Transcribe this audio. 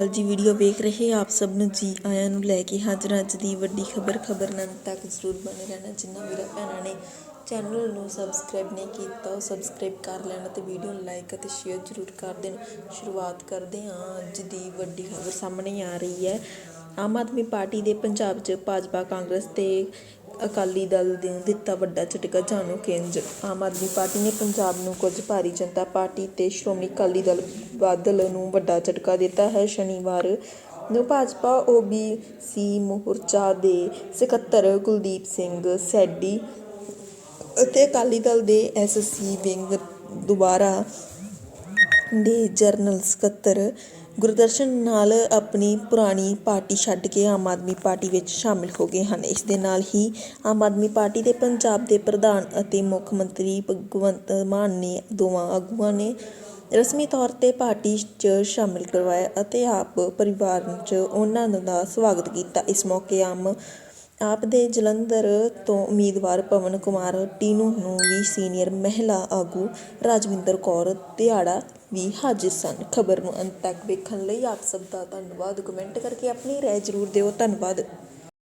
ਹਾਲ ਜੀ ਵੀਡੀਓ ਵੇਖ ਰਹੇ ਆਪ ਸਭ ਨੂੰ ਜੀ ਆਇਆਂ ਨੂੰ ਲੈ ਕੇ ਹਾਜ਼ਰ ਅੱਜ ਦੀ ਵੱਡੀ ਖਬਰ ਖਬਰ ਨਾਲ ਤੱਕ ਜ਼ਰੂਰ ਬਣੇ ਰਹਿਣਾ, ਜਿੰਨਾ ਵੀਰਾਂ ਭੈਣਾਂ ਨੇ ਚੈਨਲ ਨੂੰ ਸਬਸਕ੍ਰਾਈਬ ਨਹੀਂ ਕੀਤਾ, ਉਹ ਸਬਸਕ੍ਰਾਈਬ ਕਰ ਲੈਣ ਤੇ ਵੀਡੀਓ ਨੂੰ ਲਾਈਕ ਅਤੇ ਸ਼ੇਅਰ ਜ਼ਰੂਰ ਕਰ ਦੇਣ। ਸ਼ੁਰੂਆਤ ਕਰਦੇ ਹਾਂ ਅੱਜ ਦੀ ਵੱਡੀ ਖਬਰ ਸਾਹਮਣੇ ਆ ਰਹੀ ਹੈ। ਆਮ ਆਦਮੀ ਪਾਰਟੀ ਦੇ ਪੰਜਾਬ 'ਚ ਭਾਜਪਾ, ਕਾਂਗਰਸ ਤੇ ਅਕਾਲੀ ਦਲ ਨੇ ਦਿੱਤਾ ਵੱਡਾ ਝਟਕਾ, ਜਾਣੋ ਕੇਂਦਰ ਆਮ ਆਦਮੀ ਪਾਰਟੀ ਨੇ ਪੰਜਾਬ ਨੂੰ ਕੁਝ ਭਾਰੀ ਜਨਤਾ ਪਾਰਟੀ ਤੇ ਸ਼੍ਰੋਮਣੀ ਅਕਾਲੀ ਦਲ ਬਾਦਲ ਨੂੰ ਵੱਡਾ ਝਟਕਾ ਦਿੱਤਾ ਹੈ। ਸ਼ਨੀਵਾਰ ਨੂੰ ਭਾਜਪਾ ਓਬੀਸੀ ਮੋਰਚਾ ਦੇ ਸਕੱਤਰ ਕੁਲਦੀਪ ਸਿੰਘ ਸੈਡੀ ਅਤੇ ਅਕਾਲੀ ਦਲ ਦੇ ਐਸਸੀ ਵਿੰਗ ਦੁਬਾਰਾ ਦੇ ਜਨਰਲ ਸਕੱਤਰ ਗੁਰਦਰਸ਼ਨ ਨਾਲ ਆਪਣੀ ਪੁਰਾਣੀ ਪਾਰਟੀ ਛੱਡ ਕੇ ਆਮ ਆਦਮੀ ਪਾਰਟੀ ਵਿੱਚ ਸ਼ਾਮਿਲ ਹੋ ਗਏ ਹਨ। ਇਸ ਦੇ ਨਾਲ ਹੀ ਆਮ ਆਦਮੀ ਪਾਰਟੀ ਦੇ ਪੰਜਾਬ ਦੇ ਪ੍ਰਧਾਨ ਅਤੇ ਮੁੱਖ ਮੰਤਰੀ ਭਗਵੰਤ ਮਾਨ ਨੇ ਦੋਵਾਂ ਆਗੂਆਂ ਨੇ ਰਸਮੀ ਤੌਰ ਤੇ ਪਾਰਟੀ 'ਚ ਸ਼ਾਮਿਲ ਕਰਵਾਇਆ ਅਤੇ ਆਪ ਪਰਿਵਾਰ 'ਚ ਉਹਨਾਂ ਦਾ ਸਵਾਗਤ ਕੀਤਾ। ਇਸ ਮੌਕੇ ਆਮ ਆਪ ਦੇ ਜਲੰਧਰ ਤੋਂ ਉਮੀਦਵਾਰ ਪਵਨ ਕੁਮਾਰ ਟੀਨੂ ਨੂੰ ਵੀ ਸੀਨੀਅਰ ਮਹਿਲਾ ਆਗੂ ਰਾਜਵਿੰਦਰ ਕੌਰ ਦਿਹਾੜਾ ਵੀ ਹਾਜ਼ਰ ਸਨ। ਖਬਰ ਨੂੰ ਅੰਤ ਤੱਕ ਵੇਖਣ ਲਈ ਆਪ ਸਭ ਦਾ ਧੰਨਵਾਦ। ਕਮੈਂਟ ਕਰਕੇ ਆਪਣੀ ਰਾਏ ਜ਼ਰੂਰ ਦਿਓ। ਧੰਨਵਾਦ।